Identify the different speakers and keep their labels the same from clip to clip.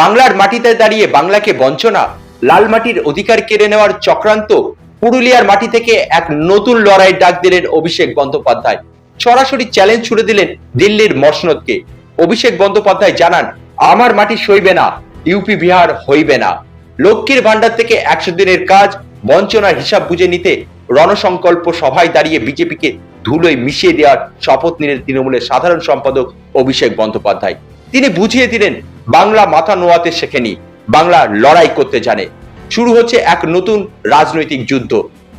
Speaker 1: বাংলার মাটিতে দাঁড়িয়ে বাংলাকে বঞ্চনা, লাল মাটির অধিকার কেড়ে নেওয়ার চক্রান্ত, পুরুলিয়ার মাটি থেকে এক নতুন লড়াইয়ের ডাক দিলেন অভিষেক বন্দ্যোপাধ্যায়। সরাসরি চ্যালেঞ্জ ছুড়ে দিলেন দিল্লির মসনদকে অভিষেক বন্দ্যোপাধ্যায় জানান, আমার মাটি সইবে না ইউপি বিহার হইবে না। লক্ষ্মীর ভান্ডার থেকে একশো দিনের কাজ, বঞ্চনার হিসাব বুঝে নিতে রণসংকল্প সভায় দাঁড়িয়ে বিজেপিকে ধুলোয় মিশিয়ে দেওয়ার শপথ নিলেন তৃণমূলের সাধারণ সম্পাদক অভিষেক বন্দ্যোপাধ্যায়। তিনি বুঝিয়ে দিলেন বাংলা মাথা নোয়াতে শেখেনি বাংলা লড়াই করতে জানে। শুরু হচ্ছে এক নতুন রাজনৈতিক যুদ্ধ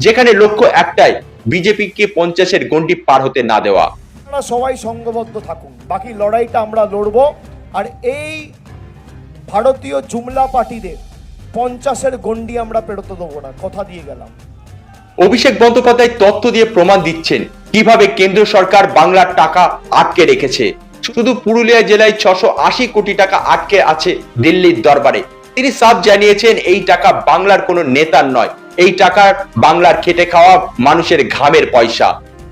Speaker 1: যেখানে লক্ষ্য একটাই বিজেপিকে পঞ্চাশের গণ্ডি পার হতে না দেওয়া।
Speaker 2: আপনারা সবাই সঙ্গবদ্ধ থাকুন বাকি লড়াইটা আমরা লড়বো। আর এই ভারতীয় জুমলা পার্টিদের পঞ্চাশের গন্ডি আমরা পেরোতে দেবো না কথা দিয়ে গেলাম।
Speaker 1: অভিষেক বন্দ্যোপাধ্যায় তথ্য দিয়ে প্রমাণ দিচ্ছেন কীভাবে কেন্দ্র সরকার বাংলার টাকা আটকে রেখেছে। শুধু পুরুলিয়া জেলায় ছশো কোটি টাকা আটকে আছে দিল্লির দরবারে। তিনি সাফ জানিয়েছেন, এই টাকা বাংলার কোনো নেতার নয়। এই টাকার বাংলার খেটে খাওয়া মানুষের ঘামের পয়সা।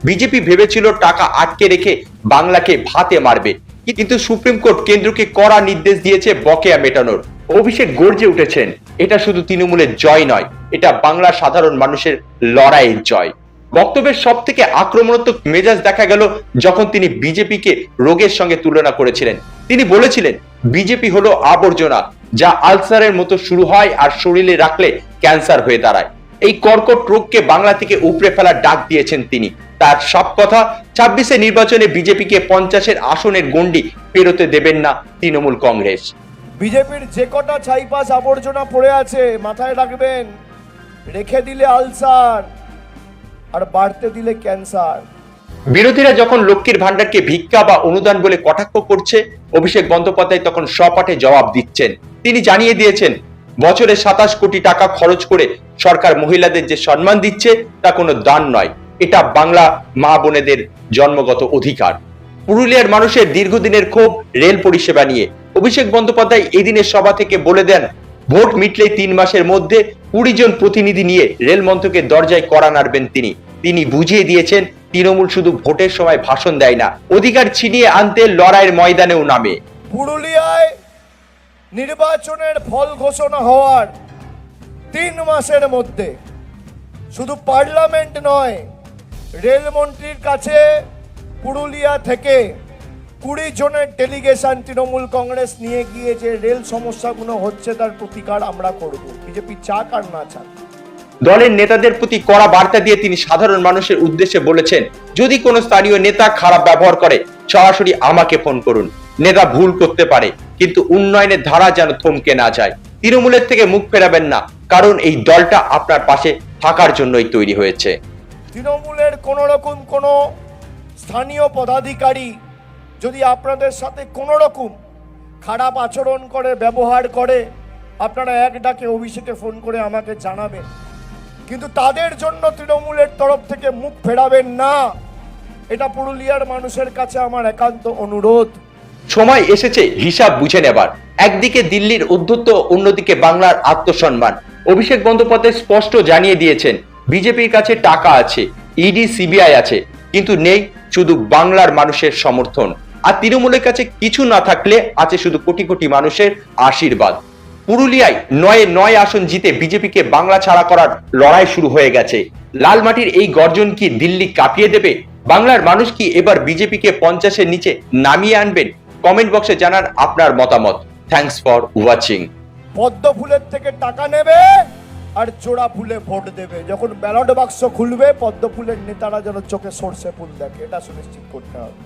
Speaker 1: বিজেপি ভেবেছিল টাকা আটকে রেখে বাংলাকে ভাতে মারবে। কিন্তু সুপ্রিম কোর্ট কেন্দ্রকে কড়া নির্দেশ দিয়েছে বকেয়া মেটানোর। অভিষেক গর্জে উঠেছেন, এটা শুধু তৃণমূলের জয় নয়, এটা বাংলার সাধারণ মানুষের লড়াইয়ের জয়। বক্তব্যের সব থেকে আক্রমণাত্মক মেজাজ দেখা গেল যখন তিনি বিজেপিকে রোগের সঙ্গে তুলনা করেছিলেন। তিনি বলেছিলেন, বিজেপি হলো আবর্জনা, যা আলসারের মতো শুরু হয় আর শরীরে রাখলে ক্যান্সার হয়ে দাঁড়ায়। এই কর্কট রোগকে বাংলা থেকে উপড়ে ফেলার ডাক দিয়েছেন তিনি। তার সব কথা ছাব্বিশে নির্বাচনে বিজেপিকে পঞ্চাশের আসনের গণ্ডি পেরোতে দেবেন না তৃণমূল কংগ্রেস।
Speaker 2: বিজেপির যে কটা ছাইপাস আবর্জনা পড়ে আছে, মাথায় রাখবেন। রেখে দিলে আলসার। আর বাড়তে দিলে ক্যান্সার।
Speaker 1: বিরোধীরা যখন লক্ষ্মীর ভান্ডারকে ভিক্ষা বা অনুদান বলে কটাক্ষ করছে, অভিষেক বন্দ্যোপাধ্যায় তখন সপাঠে জবাব দিচ্ছেন। তিনি জানিয়ে দিয়েছেন, বছরে সাতাশ কোটি টাকা খরচ করে সরকার মহিলাদের যে সম্মান দিচ্ছে, তা কোনো দান নয়। এটা বাংলা মা বোনেদের জন্মগত অধিকার। পুরুলিয়ার মানুষের দীর্ঘদিনের ক্ষোভ রেল পরিষেবা নিয়ে। অভিষেক বন্দ্যোপাধ্যায় এদিনের সভা থেকে বলে দেন, ভোট মিটলেই তিন মাসের মধ্যে কুড়ি জন প্রতিনিধি নিয়ে রেল মন্ত্রকের দরজায় কড়া নাড়বেন তিনি। তিনি বুঝিয়ে দিয়েছেন, তৃণমূল শুধু ভোটের সময় ভাষণ দেয় না, অধিকার ছিনিয়ে আনতে লড়াইয়ের ময়দানেও নামে।
Speaker 2: পুরুলিয়ায় নির্বাচনের ফল ঘোষণা হওয়ার তিন মাসের মধ্যে। শুধু পার্লামেন্ট নয়, রেলমন্ত্রীর কাছে পুরুলিয়া থেকে কুড়ি জনের ডেলিগেশন তৃণমূল কংগ্রেস নিয়ে গিয়ে যে রেল সমস্যাগুলো হচ্ছে তার প্রতিকার আমরা করব। বিজেপি চাক আর না চাক।
Speaker 1: দলের নেতাদের প্রতি কড়া বার্তা দিয়ে তিনি সাধারণ মানুষের উদ্দেশ্যে বলেছেন যদি কোনো স্থানীয় নেতা খারাপ ব্যবহার করে সরাসরি আমাকে ফোন করুন। নেতা ভুল করতে পারে কিন্তু উন্নয়নের ধারা যেন থমকে না যায়। তৃণমূলের থেকে মুখ ফেরাবেন না কারণ এই দলটা আপনার পাশে থাকার জন্যই তৈরি হয়েছে।
Speaker 2: তৃণমূলের কোনো রকম কোনো স্থানীয় পদাধিকারী যদি আপনাদের সাথে কোনো রকম খারাপ আচরণ করে, ব্যবহার করে, আপনারা এক ডাকে অভিষেকে ফোন করে আমাকে জানাবেন। কিন্তু তাদের জন্য তৃণমূলের তরফ থেকে মুখ ফেরাবেন না। এটা পুরুলিয়ার মানুষের কাছে আমার একান্ত অনুরোধ।
Speaker 1: সময় এসেছে, হিসাব বুঝে নেবার। একদিকে দিল্লির উদ্ধত্ত, অন্যদিকে বাংলার আত্মসম্মান। অভিষেক বন্দ্যোপাধ্যায় স্পষ্ট জানিয়ে দিয়েছেন, বিজেপির কাছে টাকা আছে, ইডি, সিবিআই আছে। কিন্তু নেই শুধু বাংলার মানুষের সমর্থন। আর তৃণমূলের কাছে কিছু না থাকলে আছে শুধু কোটি কোটি মানুষের আশীর্বাদ। পুরুলিয়ায় নয়ে নয় আসন জিতে বিজেপিকে বাংলা ছাড়া করার লড়াই শুরু হয়ে গেছে। লালমাটির এই গর্জন কি দিল্লি কাঁপিয়ে দেবে? বাংলার মানুষ কি এবার বিজেপিকে পঞ্চাশের নিচে নামিয়ে আনবেন? কমেন্ট বক্সে জানান আপনার মতামত। Thanks for watching.
Speaker 2: পদ্ম ফুলের থেকে টাকা নেবে আর জোড়া ফুলে ভোট দেবে। যখন ব্যালট বাক্স খুলবে, পদ্ম ফুলের নেতারা যেন চোখে সর্ষে ফুল দেখে। এটা সুনিশ্চিত করতে হবে।